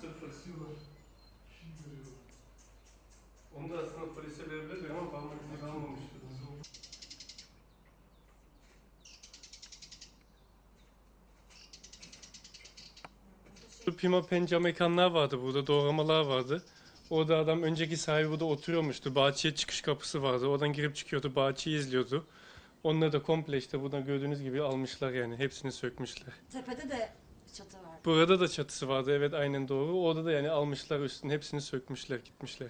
Sıfır silver. Onu da aslında polise verebilirdik ama parmak izi kalmamıştı. Pima Penca mekanlar vardı burada, doğramalar vardı. Orada adam önceki sahibi burada oturuyormuştu. Bahçeye çıkış kapısı vardı. Oradan girip çıkıyordu, bahçeyi izliyordu. Onları da komple işte buradan gördüğünüz gibi almışlar yani. Hepsini sökmüşler. Tepede de çatı var. Burada da çatısı vardı evet aynen doğru. Orada da yani almışlar üstünü hepsini sökmüşler gitmişler.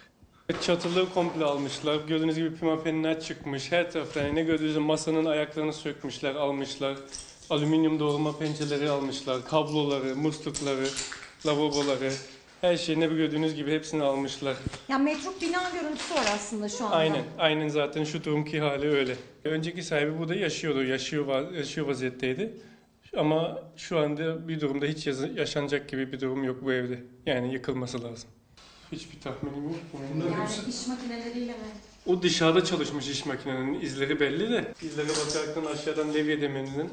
Çatılığı komple almışlar. Gördüğünüz gibi pimapenler çıkmış. Her taraftan yani ne gördüğünüz masanın ayaklarını sökmüşler, almışlar. Alüminyum doğrama pencereleri almışlar. Kabloları, muslukları, lavaboları. Her şeyi ne gördüğünüz gibi hepsini almışlar. Ya metruk bina görüntüsü var aslında şu anda. Aynen, aynen zaten şu durumki hali öyle. Önceki sahibi burada yaşıyordu, yaşıyor, yaşıyor vaziyetteydi. Ama şu anda bir durumda hiç yaşanacak gibi bir durum yok bu evde. Yani yıkılması lazım. Hiçbir tahminim yok. Yani iş makineleriyle mi? O dışarıda çalışmış iş makinenin izleri belli de. İzlere bakaraktan aşağıdan levye demirinin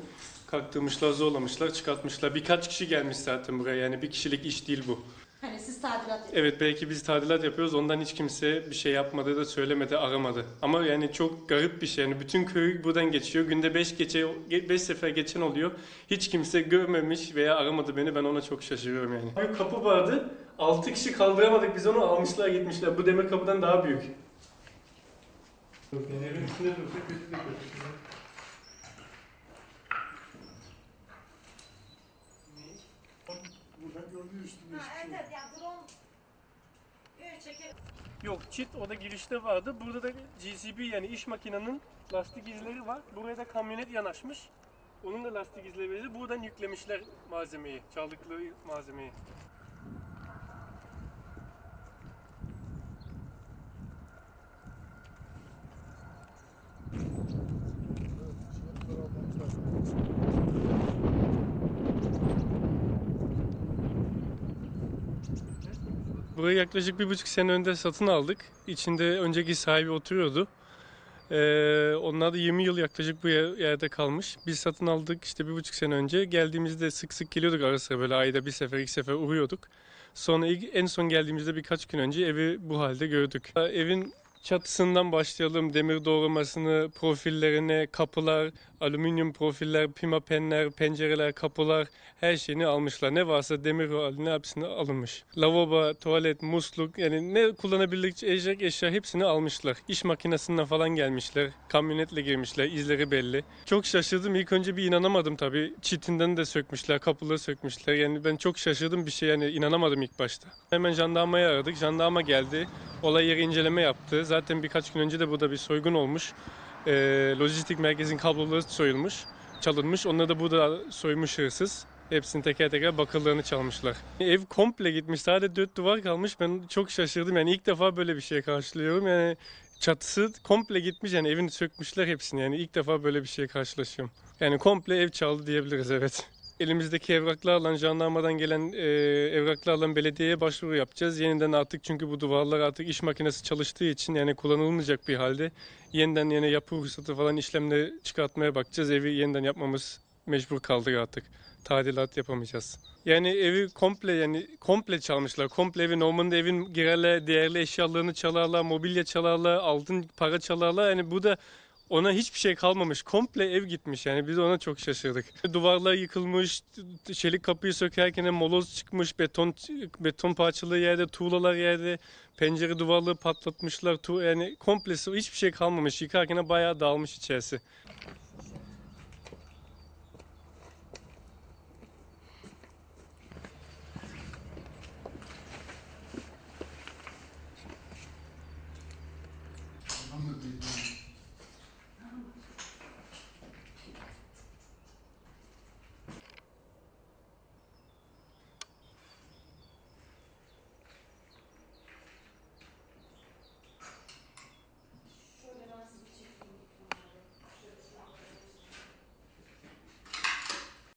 kalktırmışlar, zorlamışlar, çıkartmışlar. Birkaç kişi gelmiş zaten buraya yani bir kişilik iş değil bu. Hani siz tadilat yapıyorsunuz. Evet belki biz tadilat yapıyoruz ondan hiç kimse bir şey yapmadı da söylemedi aramadı. Ama yani çok garip bir şey yani bütün köy buradan geçiyor. Günde 5 gece 5 sefer geçen oluyor. Hiç kimse görmemiş veya aramadı beni ben ona çok şaşırıyorum yani. Büyük kapı vardı. 6 kişi kaldıramadık biz onu almışlar gitmişler. Bu demir kapıdan daha büyük dursa kötü de kötü. Buradan gördüğü üstünde Ha, hiçbir şey evet yok. evet ya drone Evet, çeker. Yok çit o da girişte vardı. Burada da GCB yani iş makinenin lastik izleri var. Buraya da kamyonet yanaşmış. Onun da lastik izleri belli. Buradan yüklemişler malzemeyi, çaldıkları malzemeyi. Burayı yaklaşık bir buçuk sene önce satın aldık. İçinde önceki sahibi oturuyordu. Ee, onlar da 20 yıl yaklaşık bu yer- yerde kalmış. Biz satın aldık işte bir buçuk sene önce. Geldiğimizde sık sık geliyorduk ara sıra böyle ayda bir sefer iki sefer uğruyorduk. Sonra ilk, en son geldiğimizde birkaç gün önce evi bu halde gördük. Ee, Evin çatısından başlayalım. Demir doğramasını, profillerine, kapılar, alüminyum profiller, pimapenler, pencereler, kapılar her şeyini almışlar. Ne varsa demir haline hepsini alınmış. Lavabo, tuvalet, musluk yani ne kullanabilecek eşya hepsini almışlar. İş makinesinden falan gelmişler. Kamyonetle girmişler. izleri belli. Çok şaşırdım. İlk önce bir inanamadım tabii. Çitinden de sökmüşler. Kapıları sökmüşler. Yani ben çok şaşırdım bir şey yani inanamadım ilk başta. Hemen jandarmayı aradık. Jandarma geldi. Olay yeri inceleme yaptı. Zaten birkaç gün önce de burada bir soygun olmuş. Ee, lojistik merkezin kabloları soyulmuş, çalınmış. Onları da burada soymuş hırsız. Hepsini teker teker bakırlarını çalmışlar. Ev komple gitmiş. Sadece dört duvar kalmış. Ben çok şaşırdım. Yani ilk defa böyle bir şey karşılıyorum. Yani çatısı komple gitmiş. Yani evini sökmüşler hepsini. Yani ilk defa böyle bir şey karşılaşıyorum. Yani komple ev çaldı diyebiliriz evet. Elimizdeki evraklarla, jandarmadan gelen e, evraklarla belediyeye başvuru yapacağız. Yeniden artık çünkü bu duvarlar artık iş makinesi çalıştığı için yani kullanılmayacak bir halde. Yeniden yine yapı ruhsatı falan işlemleri çıkartmaya bakacağız. Evi yeniden yapmamız mecbur kaldık artık. Tadilat yapamayacağız. Yani evi komple yani komple çalmışlar. Komple evi normalde evin girerler, değerli eşyalarını çalarlar, mobilya çalarlar, altın para çalarlar. Yani bu da ona hiçbir şey kalmamış. Komple ev gitmiş yani biz ona çok şaşırdık. Duvarlar yıkılmış, çelik kapıyı sökerken moloz çıkmış, beton beton parçaları yerde, tuğlalar yerde, pencere duvarları patlatmışlar. Tu yani komplesi hiçbir şey kalmamış. Yıkarken bayağı dağılmış içerisi.